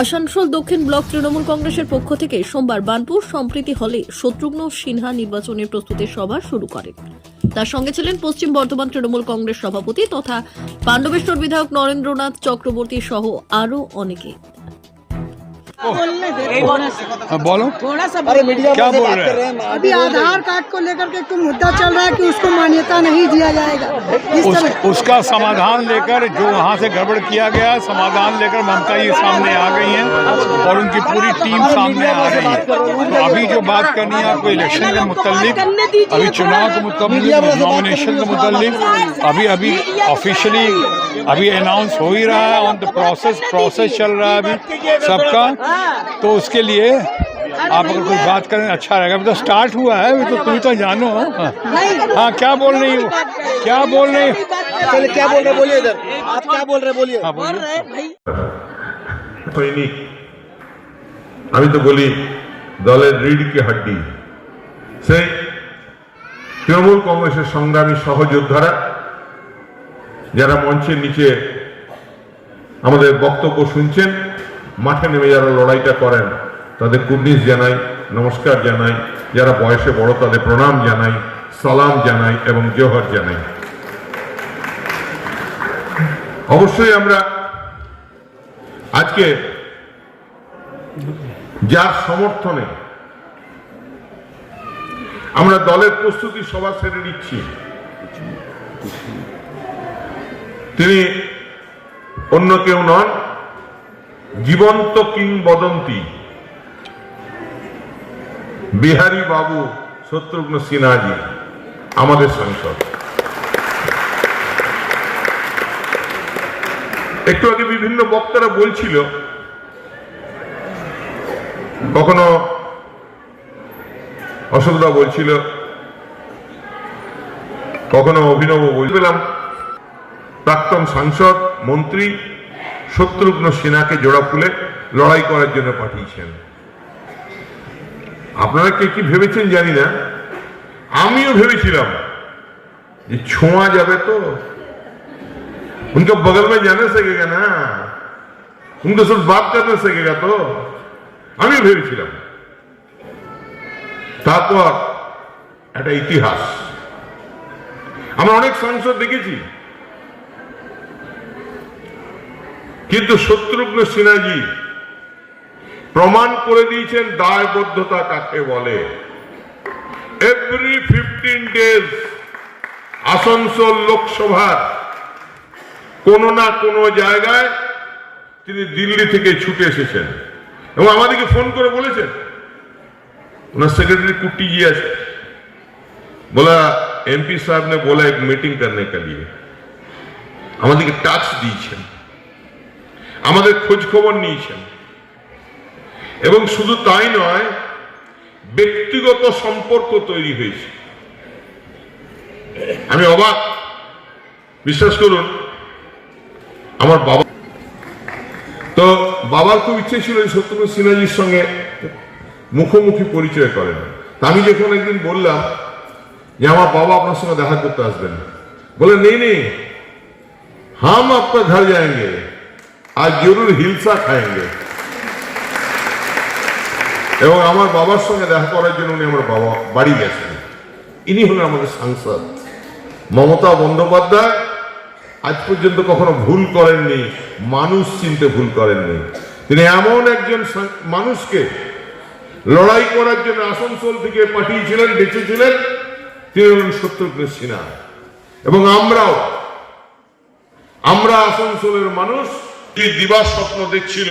আসানসোল দক্ষিণ ব্লক তৃণমূল কংগ্রেসের পক্ষ থেকে সোমবার বানপুর সম্প্রীতি হলে শত্রুঘ্ন সিনহা নির্বাচনের প্রস্তুতির সভা শুরু করেন তার সঙ্গে ছিলেন পশ্চিম বর্ধমান তৃণমূল কংগ্রেস সভাপতি তথা পাণ্ডবেশ্বর বিধায়ক নরেন্দ্রনাথ চক্রবর্তী সহ আরও অনেকে। बोलो। थोड़ा सा अरे मीडिया क्या बोल रहे हैं? हैं? अभी आधार कार्ड को लेकर के कोई मुद्दा चल रहा है कि उसको मान्यता नहीं दिया जाएगा। उस, उसका समाधान लेकर जो वहाँ से गड़बड़ किया गया समाधान लेकर ममता जी सामने आ गई हैं। और उनकी पूरी टीम सामने आ रही है। अभी जो बात करनी है आपको इलेक्शन के मुतलिक अभी चुनाव के मुतलिक नॉमिनेशन के मुतलिक अभी अभी ऑफिशियली अभी अनाउंस हो ही रहा है ऑन द प्रोसेस प्रोसेस चल रहा है अभी सबका। तो उसके लिए आप अगर कुछ बात करें अच्छा रहेगा। अभी तो स्टार्ट हुआ है तो तुम तो जानो। हाँ।, हाँ। क्या बोल रही हो? क्या बोल रही चलिए क्या बोल रहे बोलिए इधर। आप क्या बोल रहे बोलिए। बोलिए कोई नहीं। আমি তো বলি, দলের রিড কি হাড্ডি। সেই তৃণমূল কংগ্রেসের সংগ্রামী সহযোদ্ধারা, যারা মঞ্চের নিচে আমাদের বক্তব্য শুনছেন, মাঠে নেমে যারা লড়াইটা করেন, তাদের কুর্নিশ জানাই, নমস্কার জানাই, যারা বয়সে বড় তাদের প্রণাম জানাই, সালাম জানাই এবং জোহর জানাই। অবশ্যই আমরা আজকে যার সমর্থনে আমরা দলের প্রস্তুতি সভা সেরে নিচ্ছি। তিনি অন্য কেউ নন, জীবন্ত কিংবদন্তি বিহারী বাবু শত্রুঘ্ন সিনহাজি, আমাদের সাংসদ। একটু আগে বিভিন্ন বক্তারা বলছিল কখনো অশোকদা বলছিল কখনো অভিনব বলছিলাম প্রাক্তন সাংসদ মন্ত্রী শত্রুঘ্ন সিনহাকে জোড়া ফুলে লড়াই করার জন্য পাঠিয়েছেন আপনারা কে কি ভেবেছেন জানি না আমিও ভেবেছিলাম যে ছোঁয়া যাবে তো उनके बगल में जाने सकेगा ना उनको सिर्फ बात करने सकेगा तो আমি ভেবেছিলাম। তারপর একটা ইতিহাস। আমরা অনেক সাংসদ দেখেছি। কিন্তু শত্রুঘ্ন সিনহাজি প্রমাণ করে দিয়েছেন, দায়বদ্ধতা কাকে বলে। এভরি ফিফটিন ডেজ আসানসোল লোকসভার কোনো না কোনো জায়গায় তিনি দিল্লি থেকে ছুটে এসেছেন। এবং আমাদেরকে ফোন করে বলেছেন ওনার सेक्रेटरी कुट्टी जी है बोला एमपी साहब ने बोला एक मीटिंग करने के लिए আমাদেরকে টাচ দিয়েছেন আমাদের খোঁজ খবর নিয়েছেন এবং শুধু তাই নয় ব্যক্তিগত সম্পর্ক তৈরি হয়েছে আমি অবাক বিশ্বাস করুন আমার বাবা তো বাবার খুব ইচ্ছে ছিল যে শত্রুঘ্ন সিনহাজির সঙ্গে মুখোমুখি পরিচয় করেন। আমি যখন একদিন বললাম যে আমার বাবা আপনার সঙ্গে দেখা করতে আসবেন, বলে, নেই নেই, হাম আপনার ঘর যায়গে আর জরুর হিলসা খায়গে এবং আমার বাবার সঙ্গে দেখা করার জন্য উনি আমার বাবা বাড়ি গেছেন। ইনি হলেন আমাদের সাংসদ মমতা বন্দ্যোপাধ্যায় আজ পর্যন্ত কখনো ভুল করেননি, মানুষ চিনতে ভুল করেননি। তিনি এমন একজন মানুষকে লড়াই করার জন্য আসানসোল থেকে পাঠিয়েছিলেন, বেঁচেছিলেন, তিনি হলেন শত্রুঘ্ন সিনহা এবং আমরাও, আমরা আসানসোলের মানুষ দিবা স্বপ্ন দেখছিল